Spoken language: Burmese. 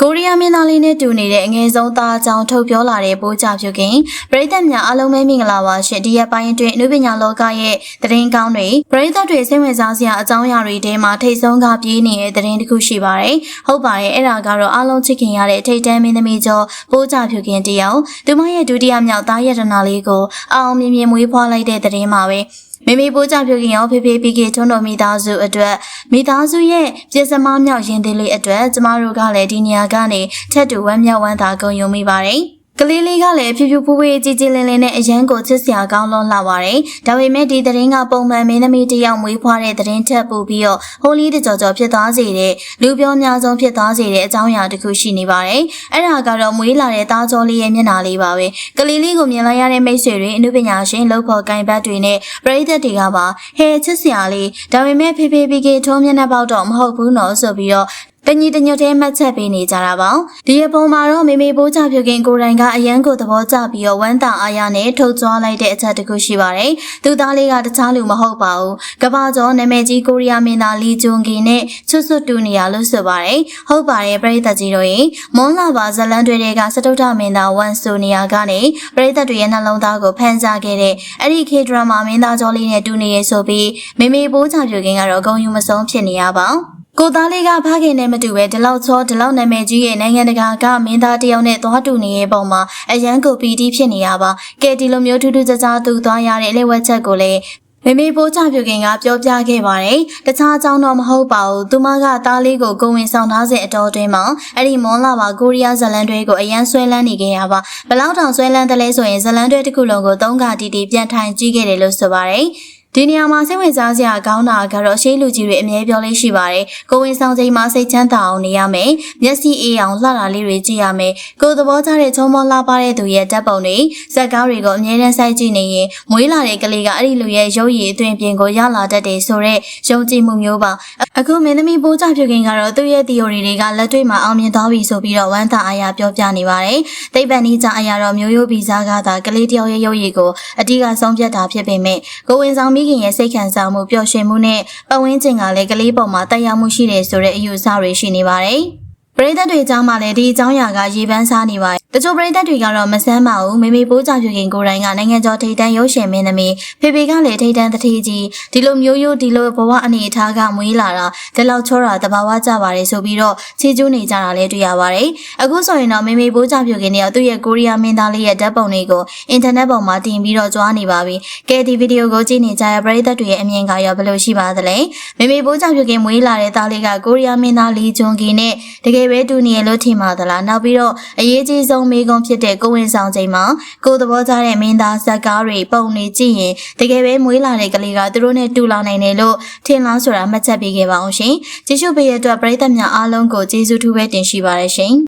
ကိုရီးယားမင်းသားလေးနဲ့တူနေတဲ့အငယ်ဆုံးသားအကြောင်းထုတ်ပြောလာတဲ့ပိုးကြပြုခင်ပရိသတ်များအားလုံးပဲမင်္ဂလာပါရှင်ဒီရက်ပိုင်းအတွင်းအနုပညာလောကရဲ့သတင်းကောင်းတွေပရိသတ်တွေစိတ်ဝင်စားစရာအကြောင်းအရာတွေထဲမှာထိတ်ဆုံးကပြေးနေတဲ့သတင်းတစ်ခုရှိပါတယ်ဟုတ်ပါတယ်အဲ့ဒါကတော့အားလုံးချစ်ခင်ရတဲ့ထိတ်တန်းမင်းသမီးကျော်ပိုးကြပြုခင်တယောက်သူမရဲ့ဒုတိယမြောက်သားရတနာလေးကိုအောင်အောင်မြင်မြင်မွေးဖွားလိုက်တဲ့သတင်းပါပဲ မိမိပိုးကြပြုခင်ရောဖေဖေပီကေထွန်းတော်မိသားစုအတွက်မိသားစုရဲ့ပြည်စမမြောက်ရင်သေးလေးအတွက်ကျမတို့ကလည်းဒီနေရာကနေထက်တူဝမ်းမြောက်ဝမ်းသာကုန်ယူမိပါတယ်။ ကလေးလေးကလည်းဖြူဖြူဖွေးဖွေးကြည်ကြည်လင်လင်နဲ့အရန်ကိုချစ်စရာကောင်းလွန်းလာပါတယ်။ဒါပေမဲ့ဒီသတင်းကပုံမှန်မင်းသမီးတစ်ယောက်မွေးဖွားတဲ့သတင်းထက်ပိုပြီးတော့ဟိုလီတကြော်ကြော်ဖြစ်သွားစေတဲ့လူပြောများဆုံးဖြစ်သွားစေတဲ့အကြောင်းအရာတစ်ခုရှိနေပါတယ်။အဲ့ဒါကတော့မွေးလာတဲ့သားကြောလေးရဲ့မျက်နှာလေးပါပဲ။ကလေးလေးကိုမြင်လိုက်ရတဲ့မိတ်ဆွေတွေအမှုပညာရှင်လောက်ဖို့ကင်ဘတ်တွေနဲ့ပရိသတ်တွေကပါဟဲချစ်စရာလေးဒါပေမဲ့ဖေဖေပီကေထုံးမျက်နှာပေါက်တော့မဟုတ်ဘူးနော်ဆိုပြီးတော့ တညီတညွတ်သေးမှတ်ချက်ပေးနေကြတာပါဒီအပေါ်မှာတော့မေမေပိုးချပြုခင်ကိုယ်တိုင်ကအရန်ကိုသဘောကျပြီးတော့ဝမ်းသာအားရနဲ့ထုတ်ကြွားလိုက်တဲ့အချက်တစ်ခုရှိပါတယ်သူသားလေးကတခြားလူမဟုတ်ပါဘူးကဘာကျော်နာမည်ကြီးကိုရီးယားမင်းသားလီဂျွန်ဂီနဲ့ချွတ်ဆွတ်တူနေရလို့ဆိုပါတယ်ဟုတ်ပါတယ်ပရိသတ်ကြီးတို့ရေမွန်လာပါဇလန်တွေကစတုထမင်းသားဝန်ဆိုနေရကနေပရိသတ်တွေရဲ့နှလုံးသားကိုဖန်ဆာခဲ့တဲ့အဲ့ဒီခေဒရမာမင်းသားကျော်လေးနဲ့တူနေရဆိုပြီးမေမေပိုးချပြုခင်ကတော့ဂုံယူမဆုံးဖြစ်နေရပါ ကိုသားလေးကဖခင်နဲ့မတူပဲဒီလောက်ချောဒီလောက်နာမည်ကြီးရဲ့နိုင်ငံတကာကမင်းသားတယောက်နဲ့သွားတူနေတဲ့ပုံမှာအရန်ကိုပီတီဖြစ်နေရပါကဲဒီလိုမျိုးထူးထူးခြားခြားသူသွားရတဲ့အလဲဝက်ချက်ကိုလည်းမေမေပိုးချပြုခင်ကပြောပြခဲ့ပါတယ်။တခြားအကြောင်းတော့မဟုတ်ပါဘူး။သူမကသားလေးကိုကိုဝင်ဆောင်ထားစဉ်အတော်တွင်မှာအဲ့ဒီမွန်လာပါကိုရီးယားဇလန်တွေကိုအရန်ဆွဲလန်းနေခဲ့ရပါ။ဘလောက်တောင်ဆွဲလန်းတယ်လဲဆိုရင်ဇလန်တွေတစ်ခုလုံးကိုသုံးခါတီတီပြန်ထိုင်ကြည့်ခဲ့တယ်လို့ဆိုပါတယ်။ ဒီနေရာမှာစိတ်ဝင်စားစရာကောင်းတာကတော့ရှေးလူကြီးတွေအမြဲပြောလေးရှိပါတယ်။ကိုဝင်ဆောင်ချိန်မှာစိတ်ချမ်းသာအောင်နေရမယ်။မျက်စိအေးအောင်လှတာလေးတွေကြည့်ရမယ်။ကိုသဘောကျတဲ့ချုံမောလှပတဲ့သူရဲ့ဓာတ်ပုံတွေဇက်ကားတွေကိုအမြဲတမ်းစိုက်ကြည့်နေရင်မွေးလာတဲ့ကလေးကအဲ့ဒီလူရဲ့ရုပ်ရည်အသွင်ပြင်ကိုရလာတတ်တယ်ဆိုတော့ယုံကြည်မှုမျိုးပါ။ အခုမင်းသမီးပိုးချပြုခင်ကတော့သူ့ရဲ့ theory တွေကလက်တွေ့မှာအောင်မြင်သွားပြီဆိုပြီးတော့ဝမ်းသာအားရပြောပြနေပါတယ်။သိပ္ပံနည်းကြအရာတော့မျိုးရိုးဗီဇကသာကလေးတယောက်ရဲ့ရုပ်ရည်ကိုအတိကဆုံးဖြတ်တာဖြစ်ပေမဲ့ကိုဝင်ဆောင်မိခင်ရဲ့စိတ်ခံစားမှုပျော်ရွှင်မှုနဲ့ပတ်ဝန်းကျင်ကလည်းကလေးပေါ်မှာတက်ရောက်မှုရှိတယ်ဆိုတဲ့အယူအဆတွေရှိနေပါတယ်။ပရိသတ်တွေအကြောင်းမှလည်းဒီအကြောင်းအရာကရေပန်းစားနေပါတယ်။ တချို့ပရိသတ်တွေကတော့မဆန်းပါဘူး။မေမေပိုးကြပြခင်ကိုယ်တိုင်ကနိုင်ငံကျော်ထိတ်တန်းရုပ်ရှင်မင်းသမီးဖေဖေကလည်းထိတ်တန်းတထေးကြီးဒီလိုမျိုးရိုးဒီလိုဘဝအနေအထားကမွေးလာတာဒီလောက်ချောတာတဘာဝကြပါတယ်ဆိုပြီးတော့ချေကျူးနေကြတာလည်းတွေ့ရပါတယ်။အခုဆိုရင်တော့မေမေပိုးကြပြခင်တွေကသူ့ရဲ့ကိုရီးယားမင်းသားလေးရဲ့ဓာတ်ပုံတွေကိုအင်တာနက်ပေါ်မှာတင်ပြီးတော့ကြွားနေပါပြီ။ကဲဒီဗီဒီယိုကိုကြည့်နေကြရပရိသတ်တွေရဲ့အမြင်ကရောဘယ်လိုရှိပါသလဲ။မေမေပိုးကြပြခင်မွေးလာတဲ့သားလေးကကိုရီးယားမင်းသားလီဂျွန်ဂီနဲ့တကယ်ပဲတူနေရလို့ထင်ပါသလားနောက်ပြီးတော့အရေးကြီးဆုံးမိကုံဖြစ်တဲ့ကိုဝင်ဆောင်ချိန်မှာကိုသဘောကျတဲ့မင်းသားဇက်ကားတွေပုံနေကြည့်ရင်တကယ်ပဲမွေးလာတဲ့ကလေးကသူတို့နဲ့တူလာနိုင်တယ်လို့ထင်လားဆိုတာမှတ်ချက်ပေးခဲ့ပါအောင်ရှင်ကျေးဇူးပေးရတဲ့အတွက်ပရိသတ်များအားလုံးကိုကျေးဇူးထူးပဲတင်ရှိပါရရှင်